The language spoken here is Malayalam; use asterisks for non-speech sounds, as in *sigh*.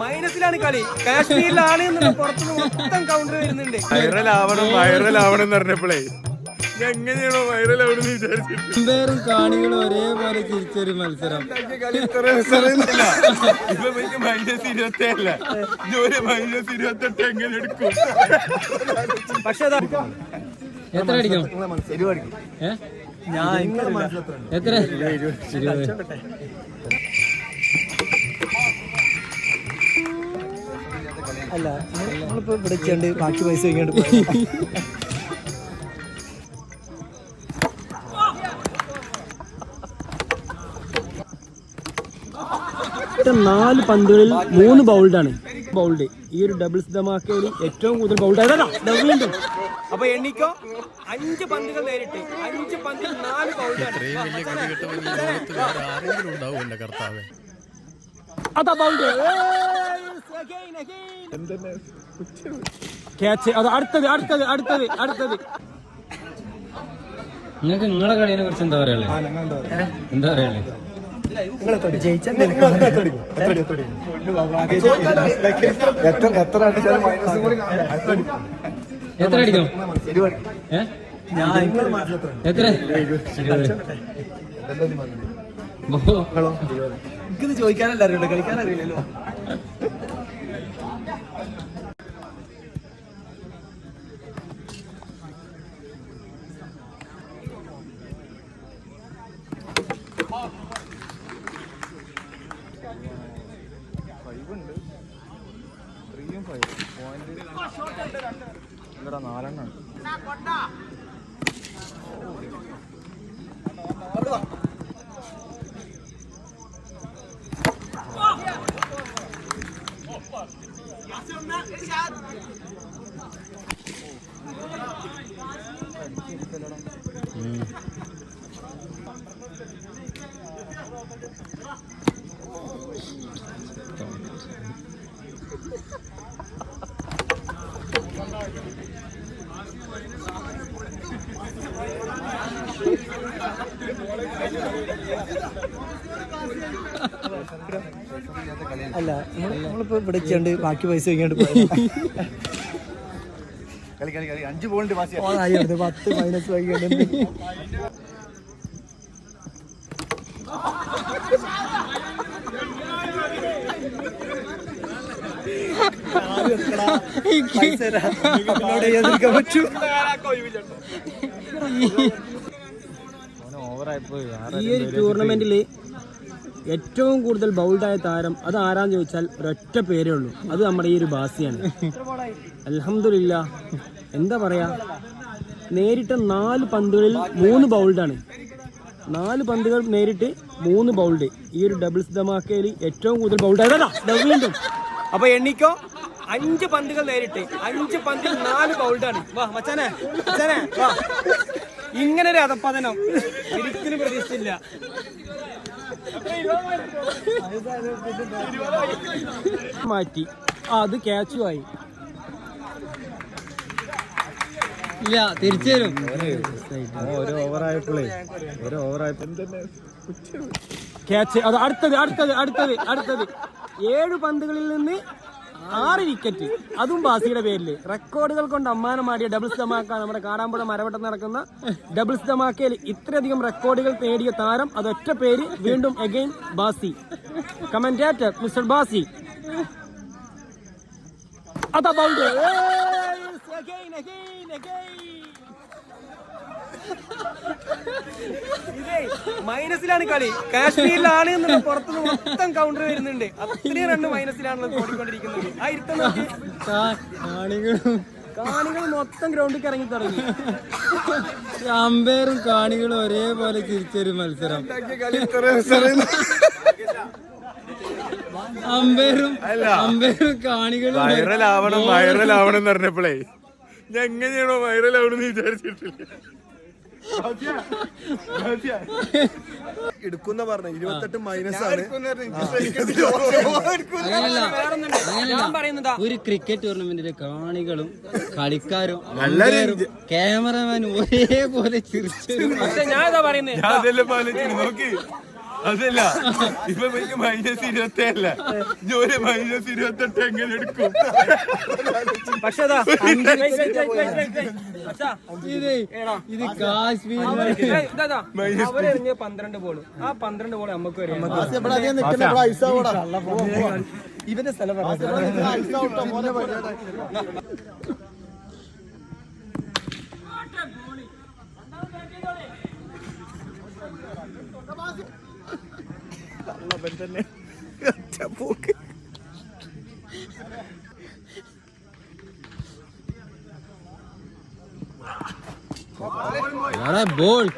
മൈനസിലാണ് കളി. കാശ്മീരിലാണ് പുറത്തുനിന്ന് മൊത്തം കൗണ്ടർ വരുന്നുണ്ട്. വൈറലാവണം വൈറലാവണം എന്ന് പറഞ്ഞപ്പോഴേ ഞാൻ എങ്ങനെയാണോ വൈറലാവണം വിചാരിച്ചിട്ട്. രണ്ടുപേരും കാണികളും ഒരേപോലെ ചിരിച്ചൊരു മത്സരം. ഇപ്പൊ മൈനസ് ഇരുപത്തേഴല്ല ഇതുവരെ മൈനസ് ഇരുപത്തെട്ട് എങ്ങനെ എടുക്കും? പക്ഷെ എത്ര അടിക്കും? ഞാൻ എത്ര? അല്ല നമ്മളിപ്പോ ഇവിടെ ചെയ്യണ്ട് ബാക്കി പൈസ കഴിഞ്ഞിട്ട് നാല് പന്തുകളിൽ മൂന്ന് ആണ്. ബൗൾഡ്. ഈ ഒരു ഡബിൾസ് ധമാക്കയിൽ ഏറ്റവും കൂടുതൽ ബൗൾഡ് ഡബിൾ അപ്പൊ എണ്ണിക്കോ. അഞ്ച് പന്തുകൾ നേരിട്ട്. അഞ്ച് പന്തിൽ നാല് ബൗൾഡ് അതാ ബൗൾഡ് ക്യാച്ച് അത് അടുത്തത് അടുത്തത് അടുത്തത് അടുത്തത്. നിങ്ങൾക്ക് നിങ്ങളുടെ കളിയെ കുറിച്ച് എന്താ പറയാ? എന്താ പറയാ എത്ര അടിക്കും? എത്ര ഇത് ചോദിക്കാനല്ല അറിയുള്ളൂ കളിക്കാൻ അറിയില്ലല്ലോ അല്ല നമ്മളിപ്പോ ഇവിടെ ബാക്കി പൈസ വെക്കാണ്ട് കളി കളി കളി. അഞ്ച് പോയിന്റ് പത്ത് മൈനസ് വൈകിട്ടുണ്ട് ഈ ഒരു ടൂർണമെന്റിൽ ഏറ്റവും കൂടുതൽ ബൗൾഡായ താരം അത് ആരാന്ന് ചോദിച്ചാൽ ഒരൊറ്റ പേരേ ഉള്ളൂ. അത് നമ്മുടെ ഈ ഒരു ബാസിയാണ്. അലഹമില്ല എന്താ പറയാ? നേരിട്ട നാല് പന്തുകളിൽ മൂന്ന് ബൗൾഡാണ്. നാല് പന്തുകൾ നേരിട്ട് മൂന്ന് ബൗൾഡ്. ഈ ഒരു ഡബിൾസ് ധമാക്കയിൽ ഏറ്റവും കൂടുതൽ ബൗൾഡ് വീണ്ടും അപ്പൊ എണ്ണിക്കോ? അഞ്ച് പന്തുകൾ നേരിട്ട്. അഞ്ച് പന്തിൽ നാല് ബൗൾഡാണ് വാ മച്ചാനെ. മച്ചാനെ വാ. ഇങ്ങനെ ഒരു അധപ്പതനം ഒരിക്കലും പ്രതീക്ഷിച്ചില്ല. മാറ്റി. ആ അത് ക്യാച്ചുമായി ഇല്ല തിരിച്ചു തരും. ഒരു ഒരു ക്യാച്ച് അത് അടുത്തത് അടുത്തത് അടുത്തത് അടുത്തത്. ഏഴ് പന്തുകളിൽ നിന്ന് ആറ് വിക്കറ്റ് അതും ബാസിയുടെ പേരിൽ റെക്കോർഡുകൾ കൊണ്ട് അമ്മാനമാടിയ ഡബിൾസ് ധമാക്ക നമ്മുടെ കാടാമ്പുഴ മരവട്ടം നടക്കുന്ന ഡബിൾസ് ധമാക്കയിൽ ഇത്രയധികം റെക്കോർഡുകൾ നേടിയ താരം. അതൊറ്റ പേര് വീണ്ടും അഗൈൻ ബാസി. കമന്റേറ്റർ മിസ്റ്റർ ബാസി. അതാ മൈനസിലാണ് കളി. കാശ്മീരിലാണ് എന്നുള്ള പുറത്തുനിന്ന് മൊത്തം കൗണ്ടർ വരുന്നുണ്ട്. അത്രയും രണ്ട് മൈനസിലാണല്ലോ ഓടിക്കൊണ്ടിരിക്കുന്നത്. ആ ഇരുത്തം നോക്കി. കാണികൾ മൊത്തം ഗ്രൗണ്ടിൽ ഇറങ്ങി തുടങ്ങി. അമ്പയറും കാണികളും ഒരേപോലെ തിരിച്ചൊരു മത്സരം. അമ്പയറും അമ്പയറും കാണികളും വൈറലാവണം വൈറലാവണം എന്ന് പറഞ്ഞപ്പോഴേ ഞാൻ എങ്ങനെയാണോ വൈറലാവണം എന്ന് വിചാരിച്ചിട്ടില്ല. *laughs* എടുക്കുന്ന പറഞ്ഞ ഇരുപത്തെട്ട് മൈനസ് ആണ്. *laughs* ഞാൻ പറയുന്നത്. ഒരു ക്രിക്കറ്റ് ടൂർണമെന്റിലെ കാണികളും കളിക്കാരും ക്യാമറമാൻ ക്യാമറമാനും ഒരേപോലെ ചിരിച്ചു പക്ഷെ ഞാൻ ഇതാ പറയുന്നത് ഞാൻ അതെല്ലാം. ഇപ്പൊ എനിക്ക് മൈനസ് ഇരുപത്തി അല്ല ജോലി മൈനസ് മൈനസ് ഇരുപത്തെട്ട് എങ്ങനെ എടുക്കും. പക്ഷെ ഇത് കാശ്മീർ പന്ത്രണ്ട് ബോൾ ആ പന്ത്രണ്ട് ബോൾ നമുക്ക് വരെ ഇവന്റെ സ്ഥലം Allah benden ne? Çabuk. Yara bol.